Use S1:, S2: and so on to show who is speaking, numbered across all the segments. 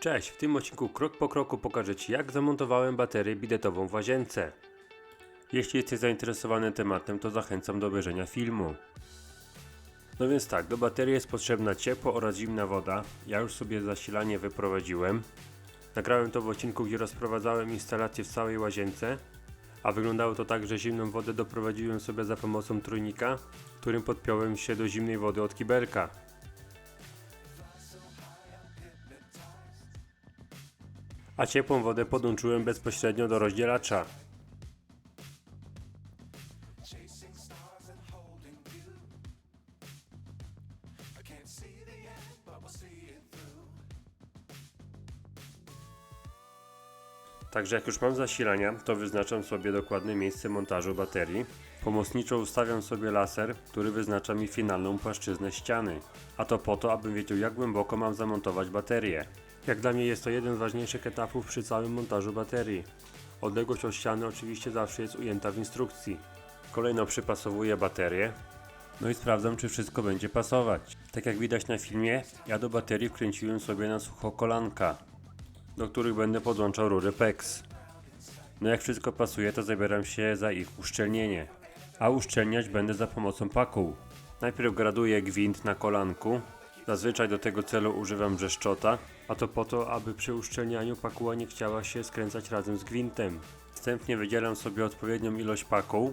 S1: Cześć, w tym odcinku krok po kroku pokażę Ci jak zamontowałem baterię bidetową w łazience. Jeśli jesteś zainteresowany tematem, to zachęcam do obejrzenia filmu. No więc tak, do baterii jest potrzebna ciepła oraz zimna woda. Ja już sobie zasilanie wyprowadziłem. Nagrałem to w odcinku, gdzie rozprowadzałem instalację w całej łazience. A wyglądało to tak, że zimną wodę doprowadziłem sobie za pomocą trójnika, którym podpiąłem się do zimnej wody od kibelka. A ciepłą wodę podłączyłem bezpośrednio do rozdzielacza. Także jak już mam zasilania, to wyznaczam sobie dokładne miejsce montażu baterii. Pomocniczo ustawiam sobie laser, który wyznacza mi finalną płaszczyznę ściany. A to po to, abym wiedział jak głęboko mam zamontować baterię. Jak dla mnie jest to jeden z ważniejszych etapów przy całym montażu baterii. Odległość od ściany oczywiście zawsze jest ujęta w instrukcji. Kolejno przypasowuję baterię. No i sprawdzam, czy wszystko będzie pasować. Tak jak widać na filmie, ja do baterii wkręciłem sobie na sucho kolanka, do których będę podłączał rury PEX. No jak wszystko pasuje, to zabieram się za ich uszczelnienie. A uszczelniać będę za pomocą pakuł. Najpierw graduję gwint na kolanku. Zazwyczaj do tego celu używam brzeszczota, a to po to, aby przy uszczelnianiu pakuła nie chciała się skręcać razem z gwintem. Wstępnie wydzielam sobie odpowiednią ilość pakuł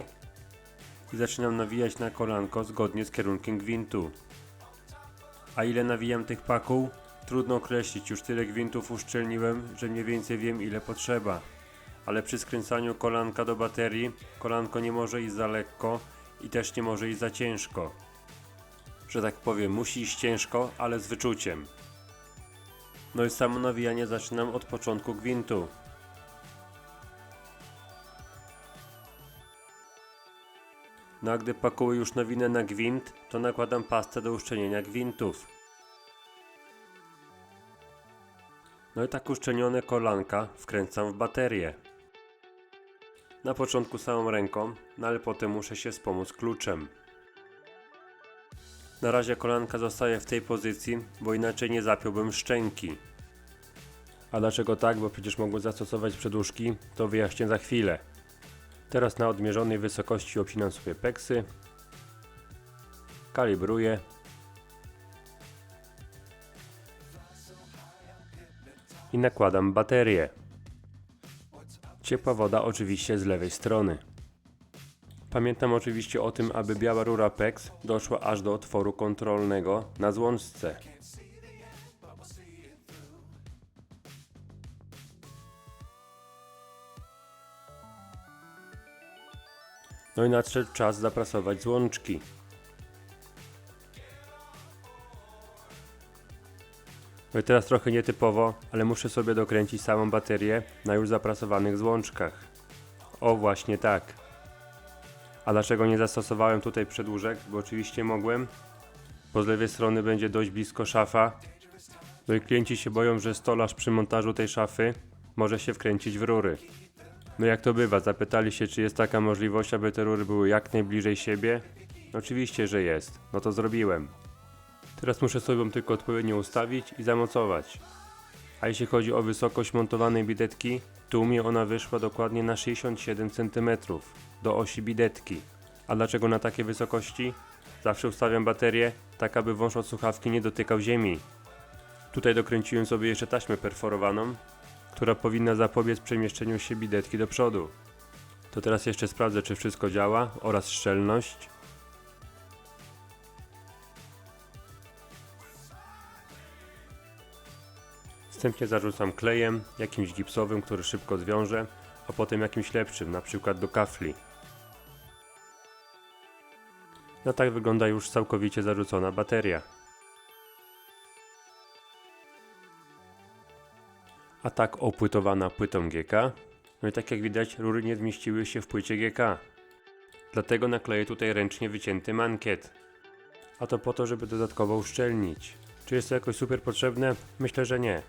S1: i zaczynam nawijać na kolanko zgodnie z kierunkiem gwintu. A ile nawijam tych pakuł? Trudno określić, już tyle gwintów uszczelniłem, że mniej więcej wiem ile potrzeba. Ale przy skręcaniu kolanka do baterii, kolanko nie może iść za lekko i też nie może iść za ciężko. Że tak powiem, musi iść ciężko, ale z wyczuciem. No i samo nawijanie zaczynam od początku gwintu. No a gdy pakuję już nawinę na gwint, to nakładam pastę do uszczelnienia gwintów. No i tak uszczelnione kolanka wkręcam w baterię. Na początku samą ręką, no ale potem muszę się wspomóc kluczem. Na razie kolanka zostaje w tej pozycji, bo inaczej nie zapiąłbym szczęki. A dlaczego tak? Bo przecież mogłem zastosować przedłużki, to wyjaśnię za chwilę. Teraz na odmierzonej wysokości obcinam sobie peksy. Kalibruję. I nakładam baterię. Ciepła woda oczywiście z lewej strony. Pamiętam oczywiście o tym, aby biała rura PEX doszła aż do otworu kontrolnego na złączce. No i nadszedł czas zaprasować złączki. No i teraz trochę nietypowo, ale muszę sobie dokręcić samą baterię na już zaprasowanych złączkach. O właśnie tak. A dlaczego nie zastosowałem tutaj przedłużek? Bo oczywiście mogłem. Bo z lewej strony będzie dość blisko szafa. No i klienci się boją, że stolarz przy montażu tej szafy może się wkręcić w rury. No jak to bywa, zapytali się, czy jest taka możliwość, aby te rury były jak najbliżej siebie? Oczywiście, że jest. No to zrobiłem. Teraz muszę sobie ją tylko odpowiednio ustawić i zamocować. A jeśli chodzi o wysokość montowanej bidetki, tu u mnie ona wyszła dokładnie na 67 cm do osi bidetki. A dlaczego na takiej wysokości? Zawsze ustawiam baterię tak, aby wąż od słuchawki nie dotykał ziemi. Tutaj dokręciłem sobie jeszcze taśmę perforowaną, która powinna zapobiec przemieszczeniu się bidetki do przodu. To teraz jeszcze sprawdzę, czy wszystko działa oraz szczelność. Wstępnie zarzucam klejem, jakimś gipsowym, który szybko zwiąże, a potem jakimś lepszym, na przykład do kafli. No tak wygląda już całkowicie zarzucona bateria. A tak opłytowana płytą GK. No i tak jak widać, rury nie zmieściły się w płycie GK. Dlatego nakleję tutaj ręcznie wycięty mankiet. A to po to, żeby dodatkowo uszczelnić. Czy jest to jakoś super potrzebne? Myślę, że nie.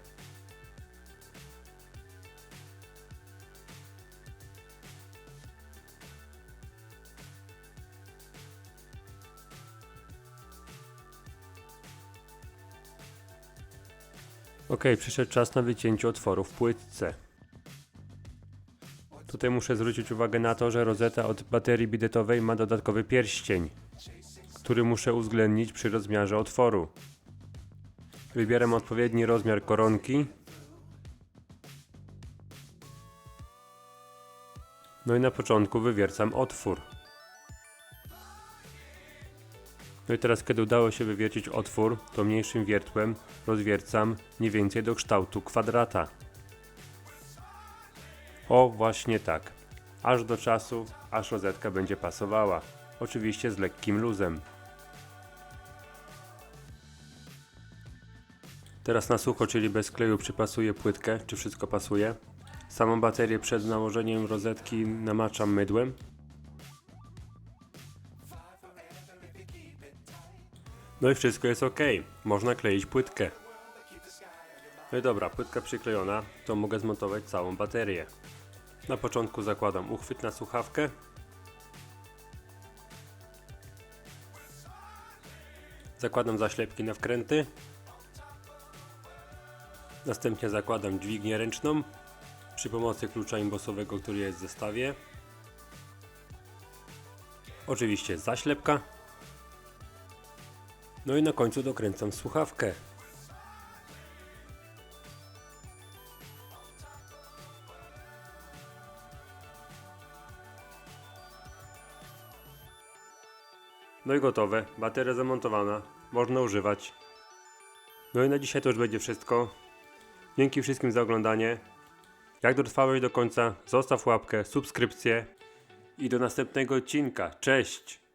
S1: Ok, przyszedł czas na wycięcie otworu w płytce. Tutaj muszę zwrócić uwagę na to, że rozeta od baterii bidetowej ma dodatkowy pierścień, który muszę uwzględnić przy rozmiarze otworu. Wybieram odpowiedni rozmiar koronki. No i na początku wywiercam otwór. No i teraz, kiedy udało się wywiercić otwór, to mniejszym wiertłem rozwiercam mniej więcej do kształtu kwadrata. O, właśnie tak. Aż do czasu, aż rozetka będzie pasowała. Oczywiście z lekkim luzem. Teraz na sucho, czyli bez kleju przypasuję płytkę, czy wszystko pasuje. Samą baterię przed nałożeniem rozetki namaczam mydłem. No i wszystko jest ok. Można kleić płytkę. No i dobra, płytka przyklejona, to mogę zmontować całą baterię. Na początku zakładam uchwyt na słuchawkę. Zakładam zaślepki na wkręty. Następnie zakładam dźwignię ręczną przy pomocy klucza imbosowego, który jest w zestawie. Oczywiście zaślepka. No i na końcu dokręcam słuchawkę. No i gotowe. Bateria zamontowana. Można używać. No i na dzisiaj to już będzie wszystko. Dzięki wszystkim za oglądanie. Jak dotrwałeś do końca, zostaw łapkę, subskrypcję i do następnego odcinka. Cześć!